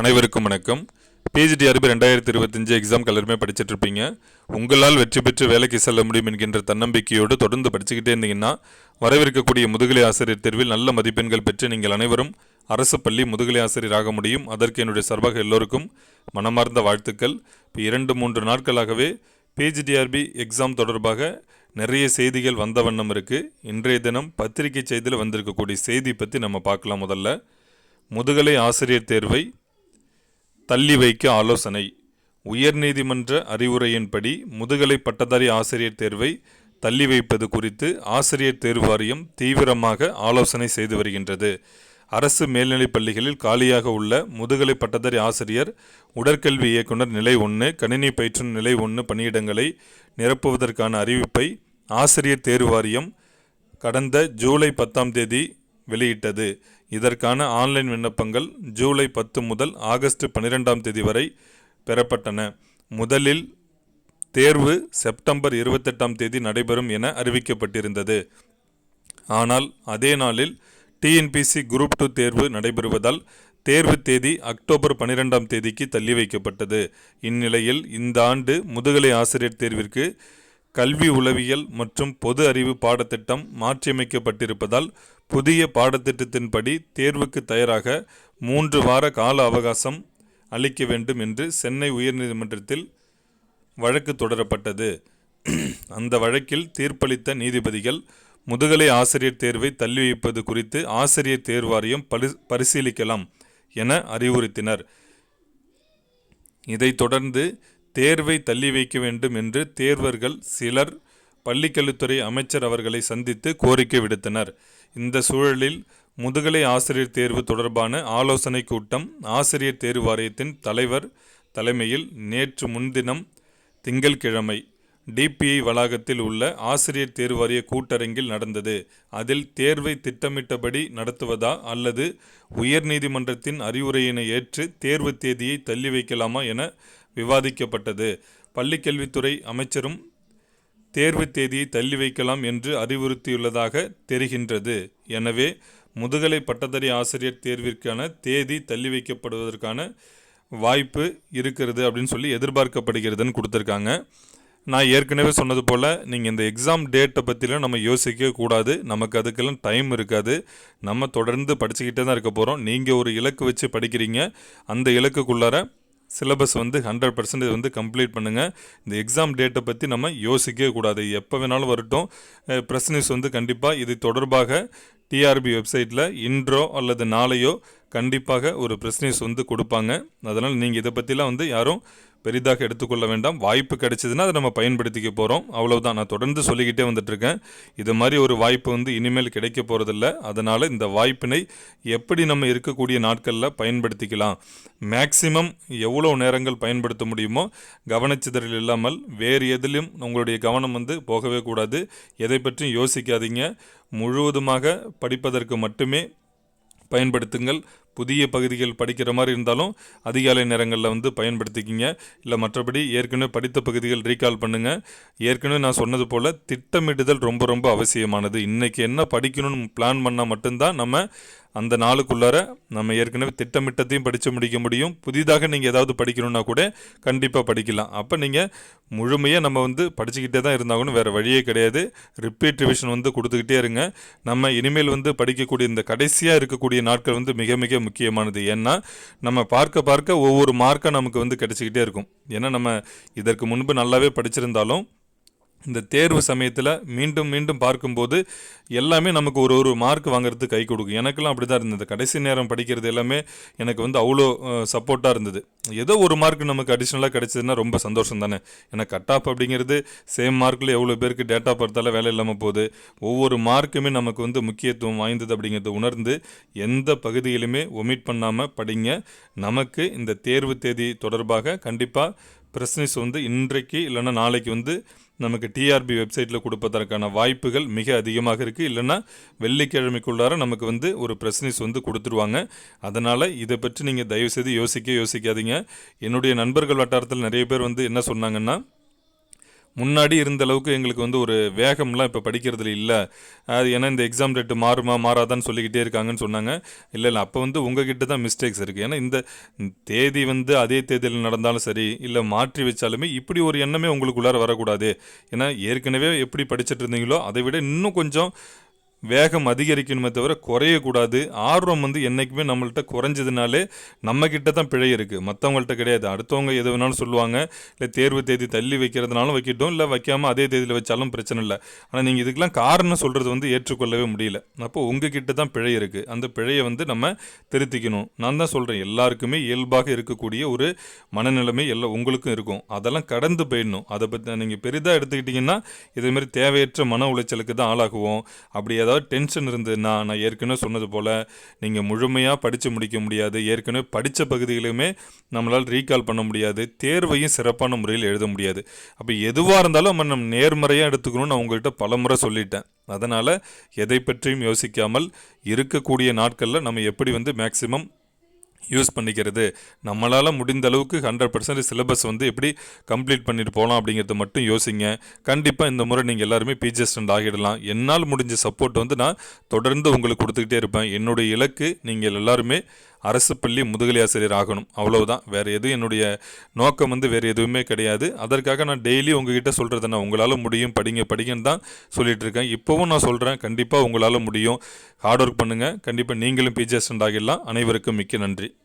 அனைவருக்கும் வணக்கம். பிஜிடிஆர்பி ரெண்டாயிரத்தி இருபத்தஞ்சு எக்ஸாம் எல்லாருமே படிச்சுட்டு இருப்பீங்க. உங்களால் வெற்றி பெற்று வேலைக்கு செல்ல முடியும் என்கின்ற தன்னம்பிக்கையோடு தொடர்ந்து படிச்சுக்கிட்டே இருந்தீங்கன்னா வரவிருக்கக்கூடிய முதுகலை ஆசிரியர் தேர்வில் நல்ல மதிப்பெண்கள் பெற்று நீங்கள் அனைவரும் அரசு பள்ளி முதுகலை ஆசிரியர் ஆக முடியும். அதற்கு என்னுடைய சார்பாக எல்லோருக்கும் மனமார்ந்த வாழ்த்துக்கள். இப்போ இரண்டு மூன்று நாட்களாகவே பிஜிடிஆர்பி எக்ஸாம் தொடர்பாக நிறைய செய்திகள் வந்த வண்ணம் இருக்குது இன்றைய தினம் பத்திரிகை செய்தியில் வந்திருக்கக்கூடிய செய்தி பற்றி நம்ம பார்க்கலாம் முதல்ல. முதுகலை ஆசிரியர் தேர்வை தள்ளி வைக்க ஆலோசனை. உயர்நீதிமன்ற அறிவுரையின்படி முதுகலை பட்டதாரி ஆசிரியர் தேர்வை தள்ளி வைப்பது குறித்து ஆசிரியர் தேர்வு வாரியம் தீவிரமாக ஆலோசனை செய்து வருகின்றது. அரசு மேல்நிலைப் பள்ளிகளில் காலியாக உள்ள முதுகலை பட்டதாரி ஆசிரியர் உடற்கல்வி இயக்குனர் நிலை ஒன்று கணினி பயிற்றுனர் நிலை ஒன்று பணியிடங்களை நிரப்புவதற்கான அறிவிப்பை ஆசிரியர் தேர்வு வாரியம் கடந்த ஜூலை பத்தாம் தேதி வெளியிட்டது. இதற்கான ஆன்லைன் விண்ணப்பங்கள் ஜூலை பத்து முதல் ஆகஸ்ட் பன்னிரெண்டாம் தேதி வரை பெறப்பட்டன. முதலில் தேர்வு செப்டம்பர் இருபத்தெட்டாம் தேதி நடைபெறும் என அறிவிக்கப்பட்டிருந்தது. ஆனால் அதே நாளில் டிஎன்பிசி குரூப் டூ தேர்வு நடைபெறுவதால் தேர்வு தேதி அக்டோபர் பன்னிரெண்டாம் தேதிக்கு தள்ளி வைக்கப்பட்டது. இந்நிலையில் இந்த ஆண்டு முதுகலை ஆசிரியர் தேர்விற்கு கல்வி உளவியல் மற்றும் பொது அறிவு பாடத்திட்டம் மாற்றியமைக்கப்பட்டிருப்பதால் புதிய பாடத்திட்டத்தின்படி தேர்வுக்கு தயாராக மூன்று வார கால அவகாசம் அளிக்க வேண்டும் என்று சென்னை உயர்நீதிமன்றத்தில் வழக்கு தொடரப்பட்டது. அந்த வழக்கில் தீர்ப்பளித்த நீதிபதிகள் முதுகலை ஆசிரியர் தேர்வை தள்ளி வைப்பது குறித்து ஆசிரியர் தேர்வாரியம் பரி பரிசீலிக்கலாம் என அறிவுறுத்தினர். இதைத் தொடர்ந்து தேர்வை தள்ளி வைக்க வேண்டும் என்று தேர்வர்கள் சிலர் பள்ளிக்கல்வித்துறை அமைச்சர் அவர்களை சந்தித்து கோரிக்கை விடுத்தனர். இந்த சூழலில் முதுகலை ஆசிரியர் தேர்வு தொடர்பான ஆலோசனை கூட்டம் ஆசிரியர் தேர்வு வாரியத்தின் தலைவர் தலைமையில் நேற்று முன்தினம் திங்கள்கிழமை டிபிஐ வளாகத்தில் உள்ள ஆசிரியர் தேர்வு வாரிய கூட்டரங்கில் நடந்தது. அதில் தேர்வை திட்டமிட்டபடி நடத்துவதா அல்லது உயர்நீதிமன்றத்தின் அறிவுரையினை ஏற்று தேர்வு தேதியை தள்ளி வைக்கலாமா என விவாதிக்கப்பட்டது. பள்ளிக்கல்வித்துறை அமைச்சரும் தேர்வு தேதியை தள்ளி வைக்கலாம் என்று அறிவுறுத்தியுள்ளதாக தெரிகின்றது. எனவே முதுகலை பட்டதாரி ஆசிரியர் தேர்விற்கான தேதி தள்ளி வைக்கப்படுவதற்கான வாய்ப்பு இருக்கிறது அப்படின்னு சொல்லி எதிர்பார்க்கப்படுகிறதுன்னு கொடுத்துருக்காங்க. நான் ஏற்கனவே சொன்னது போல் நீங்கள் இந்த எக்ஸாம் டேட்டை பற்றிலாம் நம்ம யோசிக்க கூடாது. நமக்கு அதுக்கெல்லாம் டைம் இருக்காது. நம்ம தொடர்ந்து படிச்சுக்கிட்டே தான் இருக்க போகிறோம் நீங்கள் ஒரு இலக்கு வச்சு படிக்கிறீங்க. அந்த இலக்குக்குள்ளார சிலபஸ் வந்து ஹண்ட்ரட் பர்சன்டேஜ் வந்து கம்ப்ளீட் பண்ணுங்கள் இந்த எக்ஸாம் டேட்டை பற்றி நம்ம யோசிக்கவே கூடாது. எப்போ வேணாலும் வரட்டும். ப்ரெஸ் நியூஸ் வந்து கண்டிப்பாக இது தொடர்பாக டிஆர்பி வெப்சைட்டில் இன்றோ அல்லது நாளையோ கண்டிப்பாக ஒரு ப்ரெஸ் நியூஸ் வந்து கொடுப்பாங்க. அதனால் நீங்கள் இதை பற்றிலாம் வந்து யாரும் பெரிதாக எடுத்துக்கொள்ள வேண்டாம். வாய்ப்பு கிடைச்சதுன்னா அதை நம்ம பயன்படுத்திக்க போகிறோம் அவ்வளோதான் நான் தொடர்ந்து சொல்லிக்கிட்டே வந்துட்டுருக்கேன். இது மாதிரி ஒரு வாய்ப்பு வந்து இனிமேல் கிடைக்க போகிறதில்ல அதனால் இந்த வாய்ப்பினை எப்படி நம்ம இருக்கக்கூடிய நாட்களில் பயன்படுத்திக்கலாம். மேக்சிமம் எவ்வளோ நேரங்கள் பயன்படுத்த முடியுமோ கவனச்சிதறல் இல்லாமல் வேறு எதிலும் உங்களுடைய கவனம் வந்து போகவே கூடாது. எதை பற்றியும் யோசிக்காதீங்க. முழுவதுமாக படிப்பதற்கு மட்டுமே பயன்படுத்துங்கள். புதிய பகுதிகள் படிக்கிற மாதிரி இருந்தாலும் அதிகாலை நேரங்களில் வந்து பயன்படுத்திக்கிங்க. இல்லை மற்றபடி ஏற்கனவே படித்த பகுதிகள் ரீகால் பண்ணுங்கள் ஏற்கனவே நான் சொன்னது போல் திட்டமிடுதல் ரொம்ப ரொம்ப அவசியமானது. இன்றைக்கி என்ன படிக்கணும்னு பிளான் பண்ணால் மட்டும்தான் நம்ம அந்த நாளுக்குள்ளார நம்ம ஏற்கனவே திட்டமிட்டத்தையும் படித்து முடிக்க முடியும். புதிதாக நீங்கள் ஏதாவது படிக்கணும்னா கூட கண்டிப்பாக படிக்கலாம். அப்போ நீங்கள் முழுமையாக நம்ம வந்து படிச்சுக்கிட்டே தான் இருந்தாங்கன்னு வேறு வழியே கிடையாது. ரிப்பீட் ரிவிஷன் வந்து கொடுத்துக்கிட்டே இருங்க. நம்ம இனிமேல் வந்து படிக்கக்கூடிய இந்த கடைசியாக இருக்கக்கூடிய நாட்கள் வந்து மிக மிக முக்கியமானது. ஏன்னா நம்ம பார்க்க பார்க்க ஒவ்வொரு மார்க்காக நமக்கு வந்து கிடைச்சிக்கிட்டே இருக்கும். ஏன்னா நம்ம இதற்கு முன்பு நல்லாவே படிச்சிருந்தாலும் இந்த தேர்வு சமயத்தில் மீண்டும் மீண்டும் பார்க்கும்போது எல்லாமே நமக்கு ஒரு ஒரு மார்க் வாங்குறதுக்கு கை கொடுக்கும். எனக்கெல்லாம் அப்படி தான் இருந்தது. கடைசி நேரம் படிக்கிறது எல்லாமே எனக்கு வந்து அவ்வளோ சப்போர்ட்டாக இருந்தது. ஏதோ ஒரு மார்க் நமக்கு அடிஷ்னலாக கிடைச்சதுன்னா ரொம்ப சந்தோஷம் தானே. ஏன்னா கட் ஆஃப் அப்படிங்கிறது சேம் மார்க்கில் எவ்வளோ பேருக்கு டேட்டா பொறுத்தால வேலை இல்லாமல் போகுது. ஒவ்வொரு மார்க்குமே நமக்கு வந்து முக்கியத்துவம் வாய்ந்தது அப்படிங்கிறத உணர்ந்து எந்த பகுதியிலுமே ஒமிட் பண்ணாமல் படிங்க. நமக்கு இந்த தேர்வு தேதி தொடர்பாக கண்டிப்பாக பிரஸ்னிஸ் வந்து இன்றைக்கு இல்லைன்னா நாளைக்கு வந்து நமக்கு டிஆர்பி வெப்சைட்டில் கொடுப்பதற்கான வாய்ப்புகள் மிக அதிகமாக இருக்குது இல்லைன்னா வெள்ளிக்கிழமைக்குள்ளார நமக்கு வந்து ஒரு ப்ரெஸ் வந்து கொடுத்துருவாங்க. அதனால் இதை பற்றி நீங்கள் தயவுசெய்து யோசிக்க யோசிக்காதீங்க. என்னுடைய நண்பர்கள் வட்டாரத்தில் நிறைய பேர் வந்து என்ன சொன்னாங்கன்னா முன்னாடி இருந்த அளவுக்கு எங்களுக்கு வந்து ஒரு வேகம்லாம் இப்போ படிக்கிறதுல இல்லை. அது ஏன்னா இந்த எக்ஸாம் டேட்டு மாறுமா மாறாதான்னு சொல்லிக்கிட்டே இருக்காங்கன்னு சொன்னாங்க. இல்லை இல்லை அப்போ வந்து உங்ககிட்ட தான் மிஸ்டேக்ஸ் இருக்குது ஏன்னா இந்த தேதி வந்து அதே தேதியில் நடந்தாலும் சரி இல்லை மாற்றி வச்சாலுமே இப்படி ஒரு எண்ணமே உங்களுக்குள்ளார வரக்கூடாது. ஏன்னா ஏற்கனவே எப்படி படிச்சுட்டு இருந்தீங்களோ அதை விட இன்னும் கொஞ்சம் வேகம் அதிகரிக்கணுமே தவிர குறையக்கூடாது. ஆர்வம் வந்து என்றைக்குமே நம்மள்கிட்ட குறைஞ்சதுனாலே நம்ம தான் பிழை இருக்குது மற்றவங்கள்ட்ட கிடையாது. அடுத்தவங்க எது வேணாலும் சொல்லுவாங்க. இல்லை தேர்வு தேதி தள்ளி வைக்கிறதுனாலும் வைக்கட்டும். இல்லை வைக்காமல் அதே தேதியில் வச்சாலும் பிரச்சனை இல்லை. ஆனால் நீங்கள் இதுக்கெல்லாம் காரணம் சொல்கிறது வந்து ஏற்றுக்கொள்ளவே முடியல. அப்போ உங்ககிட்ட தான் பிழை இருக்குது அந்த பிழையை வந்து நம்ம திருத்திக்கணும். நான் தான் சொல்கிறேன் எல்லாருக்குமே இயல்பாக இருக்கக்கூடிய ஒரு மனநிலைமை எல்லாம் உங்களுக்கும் இருக்கும். அதெல்லாம் கடந்து போயிடணும். அதை பற்றி நீங்கள் பெரிதாக எடுத்துக்கிட்டிங்கன்னா இதேமாரி தேவையற்ற மன உளைச்சலுக்கு தான் ஆளாகுவோம். அப்படி ஏதாவது டென்ஷன் இருந்ததுன்னா நான் ஏற்கனவே சொன்னது போல் நீங்கள் முழுமையாக படித்து முடிக்க முடியாது. ஏற்கனவே படித்த பகுதிகளுமே நம்மளால் ரீகால் பண்ண முடியாது. தேர்வையும் சிறப்பான முறையில் எழுத முடியாது. அப்போ எதுவாக இருந்தாலும் நம்ம நம்ம நேர்மறையாக எடுத்துக்கணும்னு நான் உங்கள்கிட்ட பல முறை சொல்லிட்டேன். அதனால் எதை பற்றியும் யோசிக்காமல் இருக்கக்கூடிய நாட்களில் நம்ம எப்படி வந்து மேக்ஸிமம் யூஸ் பண்ணிக்கிறது. நம்மளால் முடிந்த அளவுக்கு ஹண்ட்ரட் பர்சன்ட் சிலபஸ் வந்து எப்படி கம்ப்ளீட் பண்ணிட்டு போகலாம் அப்படிங்கிறத மட்டும் யோசிங்க. கண்டிப்பாக இந்த முறை நீங்கள் எல்லாருமே பிஜி ஸ்டண்ட் ஆகிடலாம். என்னால் முடிஞ்ச சப்போர்ட் வந்து நான் தொடர்ந்து உங்களுக்கு கொடுத்துக்கிட்டே இருப்பேன். என்னுடைய இலக்கு நீங்கள் எல்லாருமே அரசு பள்ளி முதுகலை ஆசிரியர் ஆகணும். அவ்வளவுதான். வேறு எதுவும் என்னுடைய நோக்கம் வந்து வேறு எதுவுமே கிடையாது. அதற்காக நான் டெய்லி உங்ககிட்ட சொல்கிறது நான் உங்களால் முடியும். படிங்க படிங்கன்னு தான் சொல்லிகிட்டு இருக்கேன். இப்போவும் நான் சொல்கிறேன் கண்டிப்பாக உங்களால் முடியும். ஹார்ட் ஒர்க் பண்ணுங்கள் கண்டிப்பாக நீங்களும் பிஜி அசிஸ்டண்ட் ஆகிடலாம். அனைவருக்கும் மிக்க நன்றி.